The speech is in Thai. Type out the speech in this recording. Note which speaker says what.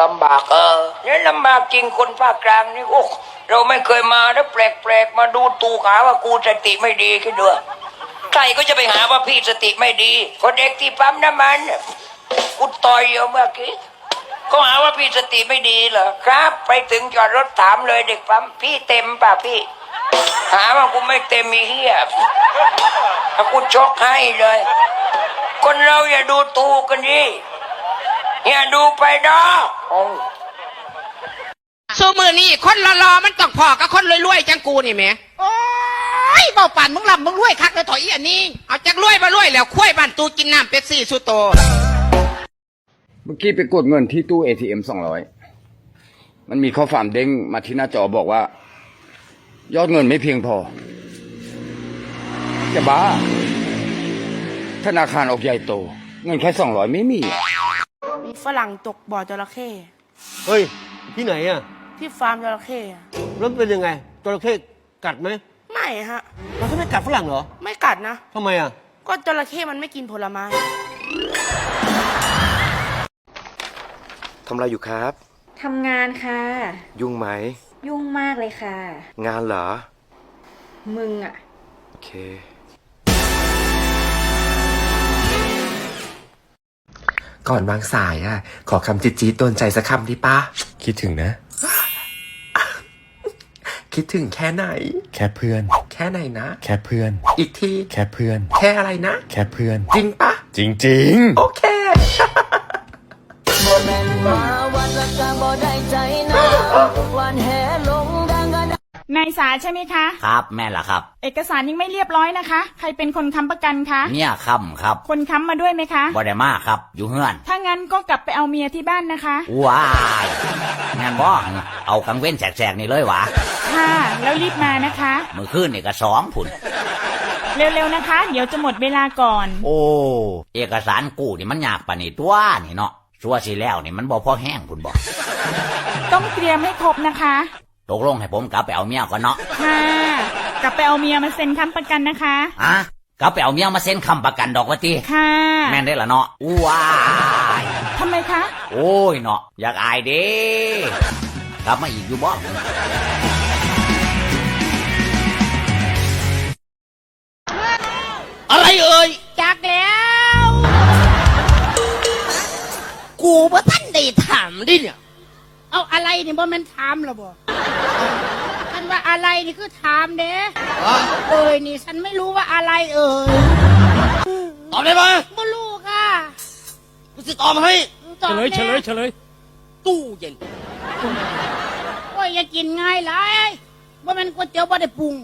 Speaker 1: ลำบากเออเนี่ยลำบากจริงคนภาคกลางนี่โอ้เราไม่เคยมาแล้วแปลกๆมาดูตูหาว่ากูสติไม่ดีขึ้นด้วยใครก็จะไปหาว่าพี่สติไม่ดี คนเด็กที่ปั๊มน้ำมันกูต่อยอยู่เมื่อกี้ก็หาว่าพี่สติไม่ดีเหรอครับ ไปถึงจอดรถถามเลยเด็กปั๊มพี่เต็มป่ะพี่ หาว่ากูไม่เต็มมีเฮียถ้ากูชกให้เลย คนเราอย่าดูตูกันดิ อย่าดูไปดอกโอ้
Speaker 2: สู้มือนี่คนรอๆมันต้องพอกับคนรวยๆจังกูนี่แหม่
Speaker 3: โอ้ยเบาป่านมึงลำมึงรวยคักเลยถอยอีอันนี้
Speaker 2: เอาจักรวยมารวยแล้วคุ้ยบ้านตูกินน้ำเป็ปซี่สุโต
Speaker 4: เมื่อกี้ไปกดเงินที่ตู้ ATM สองร้อย มันมีข้อความเด้งมาที่หน้าจอบอกว่า ยอดเงินไม่เพียงพอ จะบ้า ธนาคารออกใหญ่โต เงินแค่สองร้อยไม่มี
Speaker 5: มี ฝรั่งตกบ่อจระเข้
Speaker 6: เฮ้ย ที่ไหนอะ
Speaker 5: ที่ฟาร์มจระเข้อะ
Speaker 6: แล้วเป็นยังไงจระเข้กัดไหม
Speaker 5: ไม่ฮะ
Speaker 6: เราจะไม่กัดฝรั่งเหรอ
Speaker 5: ไม่กัดนะ
Speaker 6: ทำไมอะ
Speaker 5: ก็จระเข้มันไม่กินผลไม้
Speaker 7: ทำอะไรอยู่ครับ
Speaker 8: ทำงานค่ะ
Speaker 7: ยุ่งไหม
Speaker 8: ยุ่งมากเลยค่ะ
Speaker 7: งานเหรอ
Speaker 8: มึงอะ
Speaker 7: โอเค
Speaker 9: ก่อนวางสายอะขอคำจิจีดๆโดนใจสักคำดิป้า
Speaker 10: คิดถึงนะ
Speaker 9: คิดถึงแค่ไหน
Speaker 10: แค่เพื่อน
Speaker 9: แค่ไหนนะ
Speaker 10: แค่เพื่อน
Speaker 9: อีกที
Speaker 10: แค่เพื่อน
Speaker 9: แค่อะไรนะ
Speaker 10: แค่เพื่อน
Speaker 9: จริงปะ
Speaker 10: จริงๆ
Speaker 9: โอเค
Speaker 11: นา ยสาใช่ไหมคะ
Speaker 12: ครับแม่ล่ะครับ
Speaker 11: เอกสารยังไม่เรียบร้อยนะคะ ใครเป็นคนค้ำประกันคะ
Speaker 12: เนี่ยค่ำครับ
Speaker 11: คนค้ำมาด้วยไหมคะ
Speaker 12: บ่ได้มาครับ อยู่เฮือน
Speaker 11: ถ้างั้นก็กลับไปเอาเมียที่บ้านนะคะ
Speaker 12: ว้ายงั้นบ่เอากังเว้นแสกๆนี่เลยวะ
Speaker 11: ค่ะ แล้วรีบมานะคะ
Speaker 12: มือคืนนี่ก็สองผุน
Speaker 11: เร็วๆนะคะ เดี๋ยวจะหมดเวลาก่อน
Speaker 12: โอ้ เอกสารกู้นี่มันยากปานนี่ตัวนี่เนาะชัวร์สิแล้วนี่มันบ่พอแห้งผุนบอก
Speaker 11: ต้องเตรียมให้ครบนะคะ
Speaker 12: ตกลงให้ผมกลับไปเอาเมียก่อนเนาะ
Speaker 11: ค่ะกลับไปเอาเมียมาเซ็นค้ำประกันนะคะ
Speaker 12: อะกลับไปเอาเมียมาเซ็นคำประกันดอกวะตี
Speaker 11: ค่ะ
Speaker 12: แม่นได้ละเนาะว้าย
Speaker 11: ทำไมคะ
Speaker 12: โอ้ยเนาะอยากอายเด้กลับมาอีกอยู่บ่
Speaker 3: อะไรเอ่ย
Speaker 5: จากแล้ว
Speaker 3: กูว่าท่านได้ถามดิเนี่ย เอาอะไรนี่บ่แม่นถามหรอบ่ท่านว่าอะไรนี่คือถามเด้เอ่ยนี่ฉันไม่รู้ว่าอะไรเอ่ย
Speaker 6: ตอบได้ไหม
Speaker 3: บ่รู้ค่ะ
Speaker 6: กูจะตอบให้
Speaker 3: ตอบ
Speaker 6: เฉลย
Speaker 3: แน่
Speaker 6: เฉลยเฉลยตู้เย็น
Speaker 3: โอ้ยอย่ากินง่ายหลายบ่แม่นก๋วยเตี๋ยวบ่ได้ปรุง